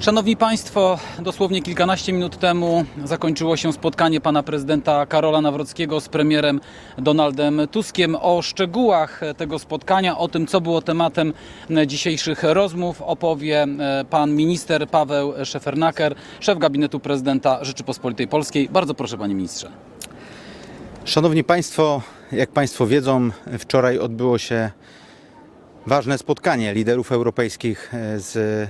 Szanowni Państwo, dosłownie kilkanaście minut temu zakończyło się spotkanie pana prezydenta Karola Nawrockiego z premierem Donaldem Tuskiem. O szczegółach tego spotkania, o tym, co było tematem dzisiejszych rozmów, opowie e, pan minister Paweł Szefernaker, szef gabinetu prezydenta Rzeczypospolitej Polskiej. Bardzo proszę, panie ministrze. Szanowni Państwo, jak Państwo wiedzą, wczoraj odbyło się ważne spotkanie liderów europejskich e, z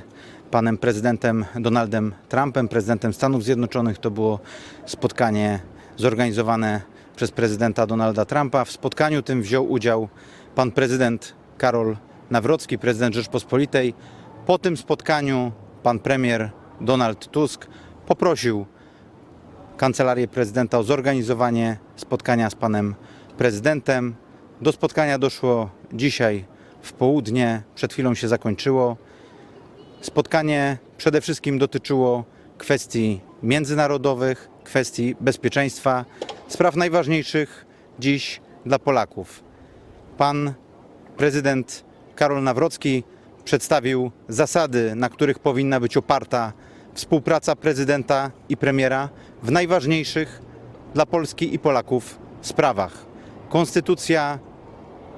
panem prezydentem Donaldem Trumpem, prezydentem Stanów Zjednoczonych. To było spotkanie zorganizowane przez prezydenta Donalda Trumpa. W spotkaniu tym wziął udział pan prezydent Karol Nawrocki, prezydent Rzeczpospolitej. Po tym spotkaniu pan premier Donald Tusk poprosił kancelarię prezydenta o zorganizowanie spotkania z panem prezydentem. Do spotkania doszło dzisiaj w południe, przed chwilą się zakończyło. Spotkanie przede wszystkim dotyczyło kwestii międzynarodowych, kwestii bezpieczeństwa, spraw najważniejszych dziś dla Polaków. Pan prezydent Karol Nawrocki przedstawił zasady, na których powinna być oparta współpraca prezydenta i premiera w najważniejszych dla Polski i Polaków sprawach. Konstytucja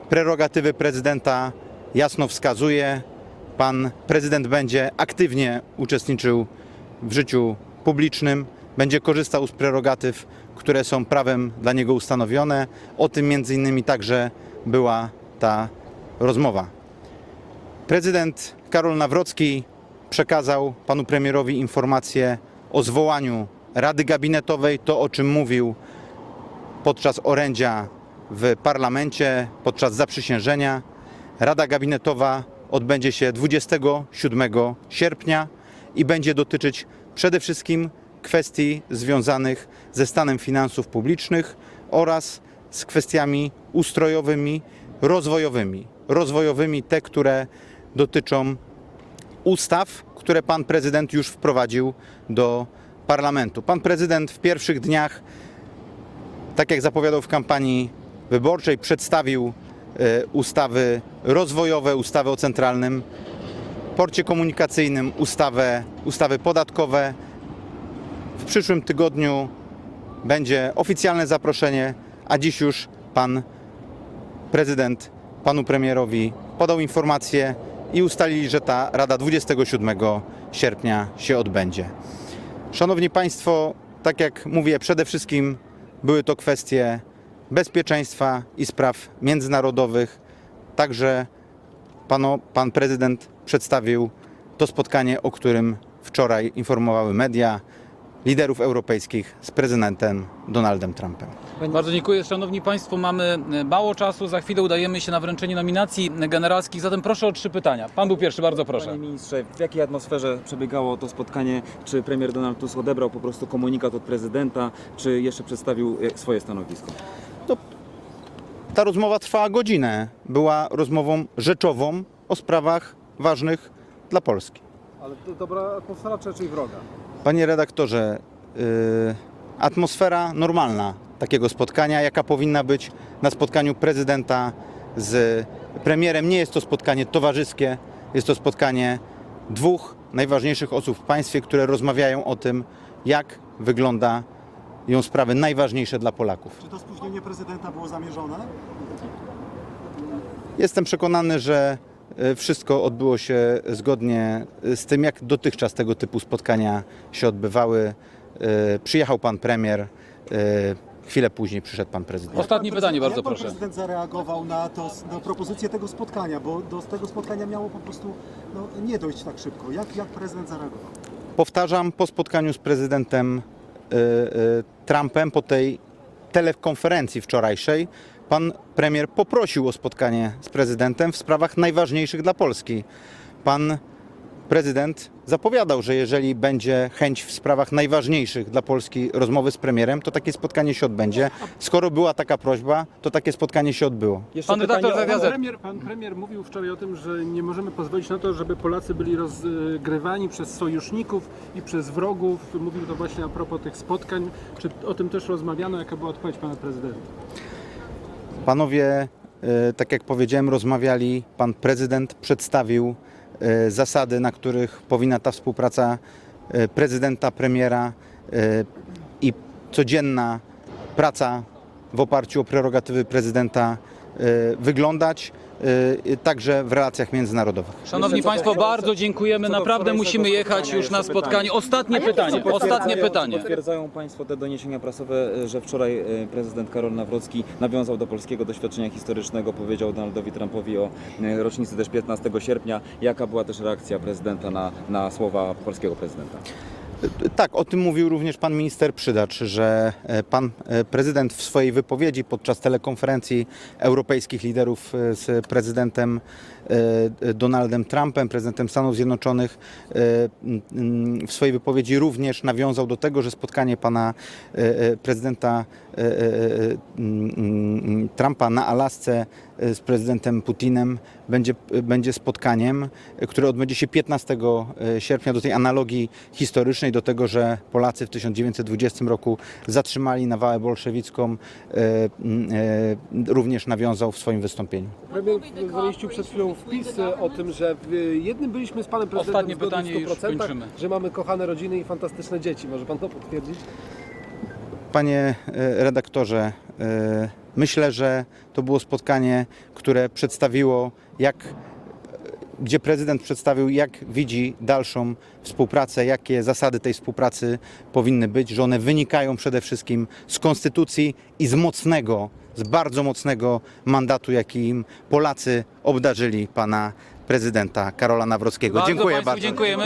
prerogatywy prezydenta jasno wskazuje. Pan prezydent będzie aktywnie uczestniczył w życiu publicznym, będzie korzystał z prerogatyw, które są prawem dla niego ustanowione. O tym między innymi także była ta rozmowa. Prezydent Karol Nawrocki przekazał panu premierowi informację o zwołaniu Rady Gabinetowej, to o czym mówił podczas orędzia w parlamencie, podczas zaprzysiężenia. Rada Gabinetowa odbędzie się 27 sierpnia i będzie dotyczyć przede wszystkim kwestii związanych ze stanem finansów publicznych oraz z kwestiami ustrojowymi, rozwojowymi. Rozwojowymi te, które dotyczą ustaw, które pan prezydent już wprowadził do parlamentu. Pan prezydent w pierwszych dniach, tak jak zapowiadał w kampanii wyborczej, przedstawił ustawy rozwojowe, ustawy o centralnym porcie komunikacyjnym, ustawę, ustawy podatkowe. W przyszłym tygodniu będzie oficjalne zaproszenie, a dziś już pan prezydent panu premierowi podał informację i ustalili, że ta rada 27 sierpnia się odbędzie. Szanowni Państwo, tak jak mówię, przede wszystkim były to kwestie bezpieczeństwa i spraw międzynarodowych. Także pano, pan prezydent przedstawił to spotkanie, o którym wczoraj informowały media liderów europejskich z prezydentem Donaldem Trumpem. Bardzo dziękuję. Szanowni Państwo, mamy mało czasu. Za chwilę udajemy się na wręczenie nominacji generalskich. Zatem proszę o trzy pytania. Pan był pierwszy, bardzo proszę. Panie ministrze, w jakiej atmosferze przebiegało to spotkanie? Czy premier Donald Tusk odebrał po prostu komunikat od prezydenta, czy jeszcze przedstawił e, swoje stanowisko? Ta rozmowa trwała godzinę. Była rozmową rzeczową o sprawach ważnych dla Polski. Ale to dobra atmosfera czy raczej wroga? Panie redaktorze, yy, atmosfera normalna takiego spotkania, jaka powinna być na spotkaniu prezydenta z premierem. Nie jest to spotkanie towarzyskie, jest to spotkanie dwóch najważniejszych osób w państwie, które rozmawiają o tym, jak wyglądają sprawy najważniejsze dla Polaków. Czy to spóźnienie prezydenta było zamierzone? Jestem przekonany, że e, wszystko odbyło się zgodnie z tym, jak dotychczas tego typu spotkania się odbywały. E, Przyjechał pan premier, e, chwilę później przyszedł pan prezydent. Ostatnie pytanie, bardzo jak pan proszę. prezydent zareagował na, to, na propozycję tego spotkania? Bo do tego spotkania miało po prostu no, nie dojść tak szybko. Jak, jak prezydent zareagował? Powtarzam, po spotkaniu z prezydentem e, e, Trumpem, po tej telekonferencji wczorajszej, pan premier poprosił o spotkanie z prezydentem w sprawach najważniejszych dla Polski. Pan prezydent zapowiadał, że jeżeli będzie chęć w sprawach najważniejszych dla Polski rozmowy z premierem, to takie spotkanie się odbędzie. Skoro była taka prośba, to takie spotkanie się odbyło. Jeszcze Pan redaktor pytanie. Pan premier, pan premier mówił wczoraj o tym, że nie możemy pozwolić na to, żeby Polacy byli rozgrywani przez sojuszników i przez wrogów. Mówił to właśnie a propos tych spotkań. Czy o tym też rozmawiano? Jaka była odpowiedź pana prezydenta? Panowie, e, tak jak powiedziałem, rozmawiali. Pan prezydent przedstawił zasady, na których powinna ta współpraca e, prezydenta, premiera e, i codzienna praca w oparciu o prerogatywy prezydenta e, wyglądać, e, także w relacjach międzynarodowych. Szanowni Państwo, bardzo dziękujemy. Naprawdę musimy jechać już na spotkanie. Ostatnie pytanie, ostatnie Potwierdzają- pytanie. Potwierdzają Państwo te doniesienia prasowe, że wczoraj e, prezydent Karol Nawrocki nawiązał do polskiego doświadczenia historycznego, powiedział Donaldowi Trumpowi o e, rocznicy też 15 sierpnia. Jaka była też reakcja prezydenta na, na słowa polskiego prezydenta? Tak, o tym mówił również pan minister Przydacz, że e, pan e, prezydent w swojej wypowiedzi podczas telekonferencji europejskich liderów e, z prezydentem Donaldem Trumpem, prezydentem Stanów Zjednoczonych, e, w swojej wypowiedzi również nawiązał do tego, że spotkanie pana e, e, prezydenta e, e, e, Trumpa na Alasce e, z prezydentem Putinem będzie, będzie spotkaniem, e, które odbędzie się 15 sierpnia do tej analogii historycznej, do tego, że Polacy w 1920 roku zatrzymali nawałę bolszewicką, e, e, również nawiązał w swoim wystąpieniu. Premier zamieścił przed chwilą wpis e, o tym, że w jednym byliśmy z panem prezydentem Ostatnie pytanie i w już 100%, kończymy. że mamy kochane rodziny i fantastyczne dzieci. Może pan to potwierdzić? Panie e, redaktorze, e, myślę, że to było spotkanie, które przedstawiło, jak, gdzie prezydent przedstawił, jak widzi dalszą współpracę, jakie zasady tej współpracy powinny być, że one wynikają przede wszystkim z konstytucji i z mocnego, z bardzo mocnego mandatu, jakim Polacy obdarzyli pana prezydenta Karola Nawrockiego. Dziękuję bardzo. dziękujemy.